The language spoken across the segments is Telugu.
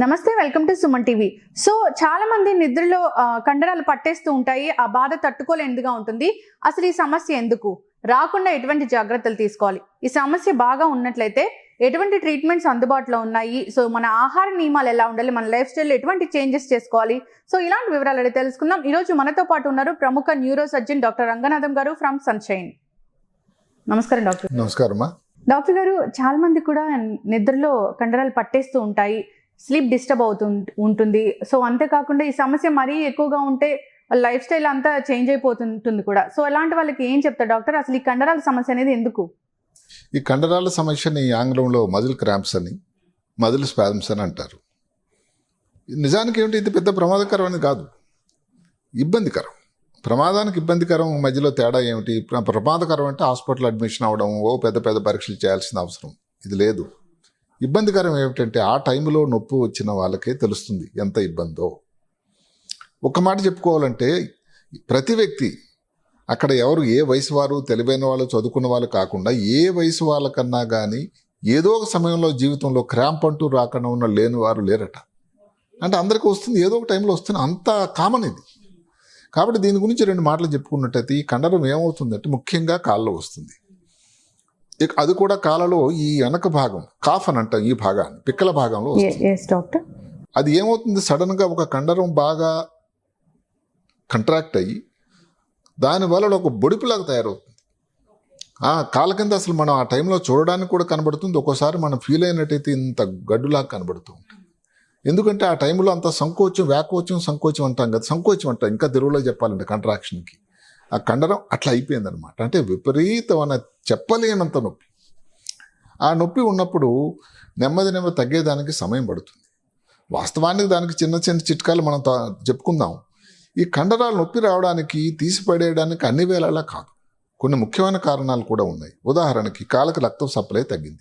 నమస్తే welcome to Suman TV. So చాలా మంది నిద్రలో కండరాలు పట్టేస్తూ ఉంటాయి. ఆ బాధ తట్టుకోలేనిదిగా ఉంటుంది. అసలు ఈ సమస్య ఎందుకు? రాకుండా ఎటువంటి జాగ్రత్తలు తీసుకోవాలి? ఈ సమస్య బాగా ఉన్నట్లయితే ఎటువంటి ట్రీట్మెంట్స్ అందుబాటులో ఉన్నాయి? సో మన ఆహార నియమాలు ఎలా ఉండాలి? మన లైఫ్ స్టైల్లో ఎటువంటి చేంజెస్ చేసుకోవాలి? సో ఇలాంటి వివరాలు అడిగి తెలుసుకుందాం. ఈ రోజు మనతో పాటు ఉన్నారు ప్రముఖ న్యూరో సర్జన్ డాక్టర్ రంగనాథం గారు ఫ్రమ్ సన్షైన్. నమస్కారం డాక్టర్. నమస్కారమ్మా. డాక్టర్ గారు చాలా మంది కూడా నిద్రలో కండరాలు పట్టేస్తూ ఉంటాయి. స్లీప్ డిస్టర్బ్ అవుతు ఉంటుంది. సో అంతేకాకుండా ఈ సమస్య మరీ ఎక్కువగా ఉంటే లైఫ్ స్టైల్ అంతా చేంజ్ అయిపోతుంటుంది కూడా. సో అలాంటి వాళ్ళకి ఏం చెప్తారు డాక్టర్? అసలు ఈ కండరాల సమస్య అనేది ఎందుకు? ఈ కండరాల సమస్యని ఆంగ్లంలో మజిల్ క్రాంప్స్ అని మజిల్ స్పాదమ్స్ అని అంటారు. నిజానికి ఏమిటి? ఇది పెద్ద ప్రమాదకరం అని కాదు. ఇబ్బందికరం. ప్రమాదానికి ఇబ్బందికరం మధ్యలో తేడా ఏమిటి? ప్ర- ప్రమాదకరం అంటే హాస్పిటల్ అడ్మిషన్ అవ్వడం ఓ పెద్ద పెద్ద పరీక్షలు చేయాల్సిన అవసరం. ఇది లేదు. ఇబ్బందికరం ఏమిటంటే ఆ టైంలో నొప్పి వచ్చిన వాళ్ళకే తెలుస్తుంది ఎంత ఇబ్బందో. ఒక మాట చెప్పుకోవాలంటే ప్రతి వ్యక్తి అక్కడ ఎవరు ఏ వయసు వారు తెలివైన వాళ్ళు చదువుకున్న వాళ్ళు కాకుండా ఏ వయసు వాళ్ళకన్నా కానీ ఏదో ఒక సమయంలో జీవితంలో క్రాంప్ అంటూ రాకుండా ఉన్న లేని వారు లేరట. అంటే అందరికీ వస్తుంది ఏదో ఒక టైంలో వస్తుంది అంత కామన్ ఇది. కాబట్టి దీని గురించి రెండు మాటలు చెప్పుకున్నట్టయితే ఈ కండరం ఏమవుతుందంటే ముఖ్యంగా కాళ్ళలో వస్తుంది. ఇక అది కూడా కాళ్ళలో ఈ వెనక భాగం కాఫ్ అని అంటాం ఈ భాగాన్ని పిక్కల భాగంలో డాక్టర్ అది ఏమవుతుంది? సడన్గా ఒక కండరం బాగా కంట్రాక్ట్ అయ్యి దానివల్ల ఒక బొడిపులాగా తయారవుతుంది. ఆ కాళ్ళ కింద అసలు మనం ఆ టైంలో చూడడానికి కూడా కనబడుతుంది. ఒక్కోసారి మనం ఫీల్ అయినట్టయితే ఇంత గడ్డులాగా కనబడుతూ ఉంటుంది. ఎందుకంటే ఆ టైంలో అంత సంకోచం వ్యాకోచం సంకోచం అంటాం కదా సంకోచం అంటాం. ఇంకా తెలుగులో చెప్పాలంటే కంట్రాక్షన్కి ఆ కండరం అట్లా అయిపోయిందనమాట అంటే విపరీతమైన చెప్పలేనంత నొప్పి. ఆ నొప్పి ఉన్నప్పుడు నెమ్మది నెమ్మది తగ్గేదానికి సమయం పడుతుంది. వాస్తవానికి దానికి చిన్న చిన్న చిట్కాలు మనం తా- చెప్పుకుందాం. ఈ కండరాలు నొప్పి రావడానికి తీసిపడేయడానికి అన్ని వేళలా కాదు. కొన్ని ముఖ్యమైన కారణాలు కూడా ఉన్నాయి. ఉదాహరణకి కాళ్ళకి రక్తం సప్లై తగ్గింది.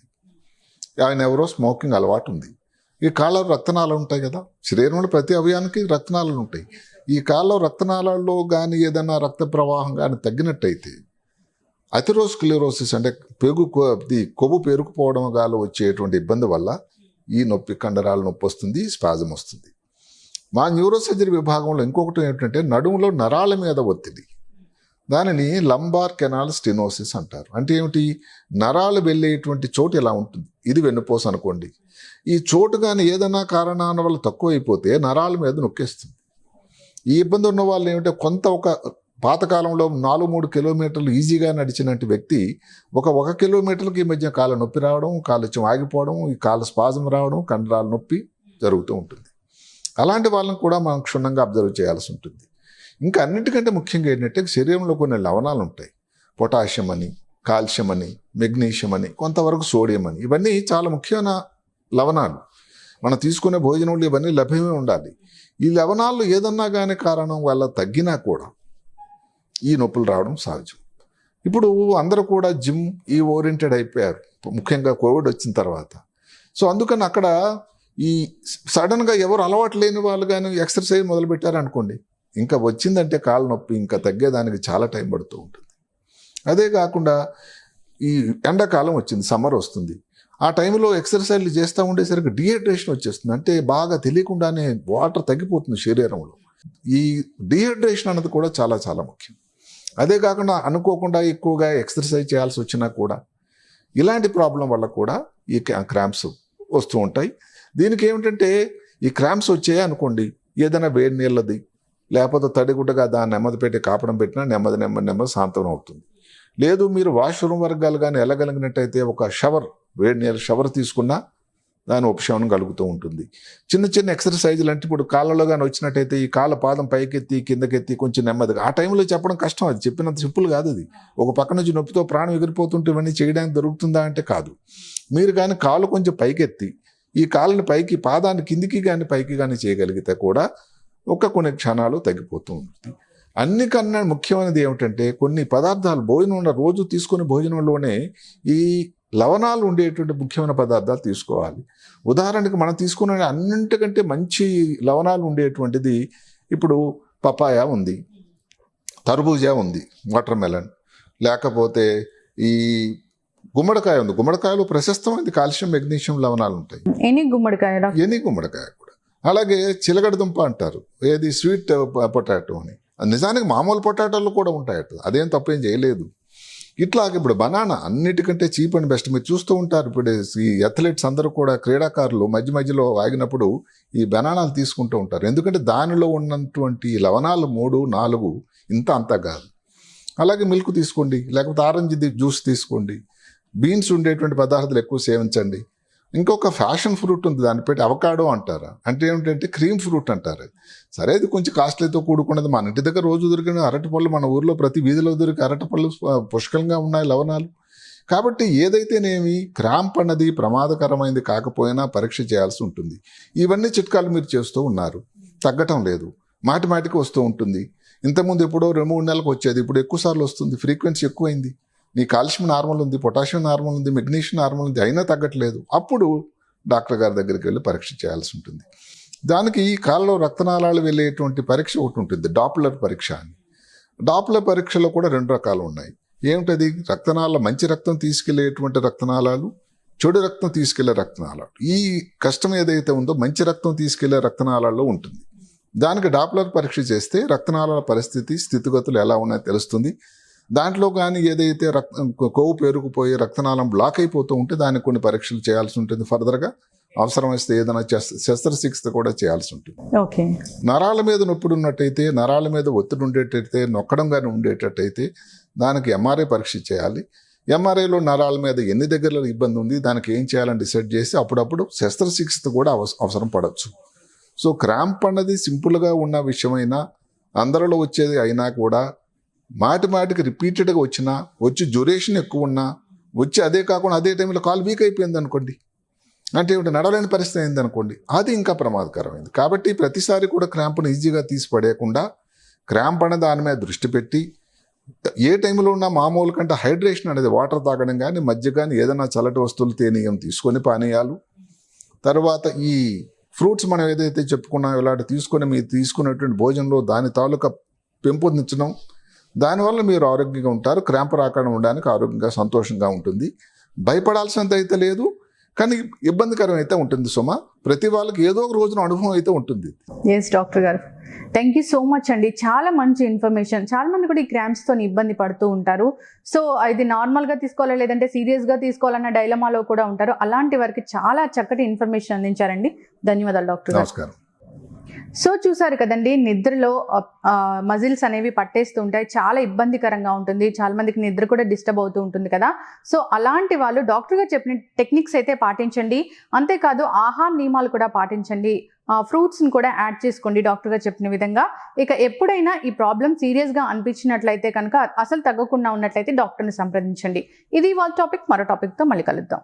ఆయన ఎవరో స్మోకింగ్ అలవాటు ఉంది. ఈ కాళ్ళలో రక్తనాళాలు ఉంటాయి కదా? శరీరంలో ప్రతి అవయానికి రక్తనాళాలు ఉంటాయి. ఈ కాళ్ళలో రక్తనాళాల్లో కానీ ఏదైనా రక్త ప్రవాహం కానీ తగ్గినట్టయితే అథెరోస్క్లిరోసిస్ అంటే పెగు కొవ్వు పేరుకుపోవడం గాలో వచ్చేటువంటి ఇబ్బంది వల్ల ఈ నొప్పి కండరాల నొప్పి వస్తుంది స్పాజం వస్తుంది. మా న్యూరోసర్జరీ విభాగంలో ఇంకొకటి ఏంటంటే నడుములో నరాల మీద ఒత్తిడి. దానిని లంబార్ కెనాల్ స్టెనోసిస్ అంటారు. అంటే ఏమిటి? నరాలు వెళ్ళేటువంటి చోటు ఇలా ఉంటుంది? ఇది వెన్నుపోస అనుకోండి. ఈ చోటు కానీ ఏదైనా కారణాల వల్ల తక్కువైపోతే నరాల మీద నొక్కేస్తుంది. ఈ ఇబ్బంది ఉన్న వాళ్ళు ఏమిటంటే కొంత ఒక పాతకాలంలో నాలుగు మూడు కిలోమీటర్లు ఈజీగా నడిచినట్టు వ్యక్తి ఒక ఒక కిలోమీటర్కి ఈ మధ్య కాళ్ళ నొప్పి రావడం కాలుచ్యం ఆగిపోవడం ఈ కాళ్ళ స్పాజం రావడం కండరాల నొప్పి జరుగుతూ ఉంటుంది. అలాంటి వాళ్ళని కూడా మనం క్షుణ్ణంగా అబ్జర్వ్ చేయాల్సి ఉంటుంది. ఇంకా అన్నిటికంటే ముఖ్యంగా ఏంటంటే శరీరంలో కొన్ని లవణాలు ఉంటాయి. పొటాషియం అని కాల్షియం అని మెగ్నీషియం అని కొంతవరకు సోడియం అని. ఇవన్నీ చాలా ముఖ్యమైన లవణాలు. మనం తీసుకునే భోజనంలో ఇవన్నీ లభ్యమే ఉండాలి. ఈ లవణాలు ఏదన్నా కానీ కారణం వల్ల తగ్గినా కూడా ఈ నొప్పులు రావడం సహజం. ఇప్పుడు అందరూ కూడా జిమ్ ఈ ఓరియంటెడ్ అయిపోయారు. ముఖ్యంగా కోవిడ్ వచ్చిన తర్వాత. సో అందుకని అక్కడ ఈ సడన్గా ఎవరు అలవాటు లేని వాళ్ళు కానీ ఎక్సర్సైజ్ మొదలుపెట్టారనుకోండి ఇంకా వచ్చిందంటే కాళ్ళ నొప్పి ఇంకా తగ్గేదానికి చాలా టైం పడుతూ ఉంటుంది. అదే కాకుండా ఈ ఎండాకాలం వచ్చింది సమ్మర్ వస్తుంది. ఆ టైంలో ఎక్సర్సైజ్లు చేస్తూ ఉండేసరికి డిహైడ్రేషన్ వచ్చేస్తుంది. అంటే బాగా తెలియకుండానే వాటర్ తగ్గిపోతుంది శరీరంలో. ఈ డిహైడ్రేషన్ అన్నది కూడా చాలా చాలా ముఖ్యం. అదే కాకుండా అనుకోకుండా ఎక్కువగా ఎక్సర్సైజ్ చేయాల్సి వచ్చినా కూడా ఇలాంటి ప్రాబ్లం వల్ల కూడా ఈ క్రాంప్స్ వస్తూ ఉంటాయి. దీనికి ఏమిటంటే ఈ క్రాంప్స్ వచ్చాయి అనుకోండి ఏదైనా వేడి నీళ్ళది లేకపోతే తడిగుడ్డగా దాన్ని నెమ్మది పెట్టి కాపడం పెట్టినా నెమ్మది నెమ్మది నెమ్మది శాంతం అవుతుంది. లేదు మీరు వాష్రూమ్ వర్గాలు కానీ వెళ్ళగలిగినట్టయితే ఒక షవర్ వేడి నీళ్ళ షవర్ తీసుకున్నా దాని ఉపశమనం కలుగుతూ ఉంటుంది. చిన్న చిన్న ఎక్సర్సైజులు అంటే ఇప్పుడు కాళ్ళలో కానీ వచ్చినట్టయితే ఈ కాళ్ళ పాదం పైకెత్తి కిందకెత్తి కొంచెం నెమ్మదిగా ఆ టైంలో చెప్పడం కష్టం అది. చెప్పినంత సింపుల్ కాదు అది. ఒక పక్క నుంచి నొప్పితో ప్రాణం ఎగిరిపోతుంటే ఇవన్నీ చేయడానికి దొరుకుతుందా అంటే కాదు. మీరు కానీ కాళ్ళు కొంచెం పైకెత్తి ఈ కాళ్ళని పైకి పాదాన్ని కిందికి కానీ పైకి కానీ చేయగలిగితే కూడా ఒక కొన్ని క్షణాలు తగ్గిపోతూ ఉంటుంది. అన్నికన్నా ముఖ్యమైనది ఏమిటంటే కొన్ని పదార్థాలు భోజనం రోజు తీసుకునే భోజనంలోనే ఈ లవణాలు ఉండేటువంటి ముఖ్యమైన పదార్థాలు తీసుకోవాలి. ఉదాహరణకి మనం తీసుకునే అన్నింటికంటే మంచి లవణాలు ఉండేటువంటిది ఇప్పుడు పపాయ ఉంది తర్బూజా ఉంది వాటర్ మెలన్ లేకపోతే ఈ గుమ్మడికాయ ఉంది. గుమ్మడికాయలో ప్రశస్తమైనది కాల్షియం మెగ్నీషియం లవణాలు ఉంటాయి. ఎనీ గుమ్మడికాయ ఎనీ గుమ్మడికాయ అలాగే చిలగడ దుంప అంటారు. ఏది స్వీట్ పొటాటో అని. నిజానికి మామూలు పొటాటోలు కూడా ఉంటాయట. అదేం తప్పేం చేయలేదు. ఇట్లా ఇప్పుడు బనానా అన్నిటికంటే చీప్ అండ్ బెస్ట్ మీరు చూస్తూ ఉంటారు. ఇప్పుడు ఈ అథ్లెట్స్ అందరూ కూడా క్రీడాకారులు మధ్య మధ్యలో ఆగినప్పుడు ఈ బనానాలు తీసుకుంటూ ఉంటారు. ఎందుకంటే దానిలో ఉన్నటువంటి లవణాలు మూడు నాలుగు ఇంత అంత కాదు. అలాగే మిల్క్ తీసుకోండి. లేకపోతే ఆరెంజ్ జ్యూస్ తీసుకోండి. బీన్స్ ఉండేటువంటి పదార్థాలు ఎక్కువ సేవించండి. ఇంకొక ఫ్యాషన్ ఫ్రూట్ ఉంది దాని పేరు అవకాడో అంటారు. అంటే ఏమిటంటే క్రీమ్ ఫ్రూట్ అంటారు. సరే ఇది కొంచెం కాస్ట్లీతో కూడుకున్నది. మన ఇంటి దగ్గర రోజు దొరికిన అరటిపళ్ళు మన ఊర్లో ప్రతి వీధిలో దొరికి అరటిపళ్ళు పుష్కలంగా ఉన్నాయి లవణాలు. కాబట్టి ఏదైతేనేమి క్రాంప్ అన్నది ప్రమాదకరమైనది కాకపోయినా పరీక్ష చేయాల్సి ఉంటుంది. ఇవన్నీ చిట్కాలు మీరు చేస్తూ ఉన్నారు. తగ్గటం లేదు. మాటి మాటికి వస్తూ ఉంటుంది. ఇంతకుముందు ఎప్పుడో రెండు మూడు నెలలకు వచ్చేది. ఇప్పుడు ఎక్కువసార్లు వస్తుంది. ఫ్రీక్వెన్సీ ఎక్కువైంది. నీ కాల్షియం నార్మల్ ఉంది పొటాషియం నార్మల్ ఉంది మెగ్నీషియం నార్మల్ ఉంది అయినా తగ్గట్లేదు. అప్పుడు డాక్టర్ గారి దగ్గరికి వెళ్ళి పరీక్ష చేయాల్సి ఉంటుంది. దానికి ఈ కాళ్ళలో రక్తనాళాలు వెళ్ళేటువంటి పరీక్ష ఒకటి ఉంటుంది డాప్లర్ పరీక్ష అని. డాప్లర్ పరీక్షలో కూడా రెండు రకాలు ఉన్నాయి. ఏమిటది? రక్తనాళ మంచి రక్తం తీసుకెళ్ళేటువంటి రక్తనాళాలు చెడు రక్తం తీసుకెళ్ళే రక్తనాళాలు. ఈ కష్టం ఏదైతే ఉందో మంచి రక్తం తీసుకెళ్ళే రక్తనాళాల్లో ఉంటుంది. దానికి డాప్లర్ పరీక్ష చేస్తే రక్తనాళాల పరిస్థితి స్థితిగతులు ఎలా ఉన్నాయో తెలుస్తుంది. దాంట్లో కానీ ఏదైతే రక్తం కొవ్వు పేరుకుపోయి రక్తనాళం బ్లాక్ అయిపోతూ ఉంటే దానికి కొన్ని పరీక్షలు చేయాల్సి ఉంటుంది. ఫర్దర్గా అవసరం వస్తే ఏదైనా శస్త్ర శస్త్రచికిత్స కూడా చేయాల్సి ఉంటుంది. ఓకే. నరాల మీద నొప్పి ఉన్నట్టయితే నరాల మీద ఒత్తిడి ఉండేటట్టయితే నొక్కడం కానీ ఉండేటట్టయితే దానికి ఎంఆర్ఐ పరీక్ష చేయాలి. ఎంఆర్ఐలో నరాల మీద ఎన్ని దగ్గరలో ఇబ్బంది ఉంది దానికి ఏం చేయాలని డిసైడ్ చేసి అప్పుడప్పుడు శస్త్రచికిత్స కూడా అవస- అవసరం పడవచ్చు సో క్రాంప్ అన్నది సింపుల్గా ఉన్న విషయమైనా అందరిలో వచ్చేది అయినా కూడా మాటి మాటికి రిపీటెడ్గా వచ్చినా వచ్చి డ్యూరేషన్ ఎక్కువ ఉన్నా వచ్చి అదే కాకుండా అదే టైంలో కాల్ వీక్ అయిపోయింది అనుకోండి. అంటే ఏమిటి? నడవలేని పరిస్థితి అయింది అనుకోండి. అది ఇంకా ప్రమాదకరమైంది. కాబట్టి ప్రతిసారి కూడా క్రాంప్ను ఈజీగా తీసి పడేయకుండా క్రాంప్ అనే దాని మీద దృష్టి పెట్టి ఏ టైంలో ఉన్న మామూలు కంటే హైడ్రేషన్ అనేది వాటర్ తాగడం కానీ మధ్య కానీ ఏదైనా చల్లటి వస్తువులు తేనీయం తీసుకొని పానీయాలు. తర్వాత ఈ ఫ్రూట్స్ మనం ఏదైతే చెప్పుకున్నామో ఇలాంటి తీసుకొని మీరు తీసుకున్నటువంటి భోజనంలో దాని తాలూకా పెంపొందించడం దానివల్ల మీరు ఆరోగ్యంగా ఉంటారు క్రాంప్ రాకుండా ఉండడానికి ఆరోగ్యంగా సంతోషంగా ఉంటుంది. భయపడాల్సినంత అయితే లేదు కానీ ఇబ్బందికరం అయితే ఉంటుంది సుమ. ప్రతి వాళ్ళకి ఏదో ఒక రోజున అనుభవం అయితే ఉంటుంది. ఎస్ డాక్టర్ గారు. థ్యాంక్ యూ సో మచ్ అండి. చాలా మంచి ఇన్ఫర్మేషన్. చాలా మంది కూడా ఈ క్రాంప్స్తో ఇబ్బంది పడుతూ ఉంటారు. సో ఇది నార్మల్గా తీసుకోవాలా లేదంటే సీరియస్గా తీసుకోవాలన్న డైలమాలో కూడా ఉంటారు. అలాంటి వారికి చాలా చక్కటి ఇన్ఫర్మేషన్ అందించారండి. ధన్యవాదాలు డాక్టర్ నమస్కారం. సో చూసారు కదండి నిద్రలో మజిల్స్ అనేవి పట్టేస్తూ ఉంటాయి చాలా ఇబ్బందికరంగా ఉంటుంది. చాలా మందికి నిద్ర కూడా డిస్టర్బ్ అవుతూ ఉంటుంది కదా. సో అలాంటి వాళ్ళు డాక్టర్ గారు చెప్పిన టెక్నిక్స్ అయితే పాటించండి. అంతేకాదు ఆహార నియమాలు కూడా పాటించండి. ఫ్రూట్స్ని కూడా యాడ్ చేసుకోండి డాక్టర్ గారు చెప్పిన విధంగా. ఇక ఎప్పుడైనా ఈ ప్రాబ్లం సీరియస్గా అనిపించినట్లయితే కనుక అసలు తగ్గకుండా ఉన్నట్లయితే డాక్టర్ని సంప్రదించండి. ఇది వాళ్ళ టాపిక్. మరో టాపిక్తో మళ్ళీ కలుద్దాం.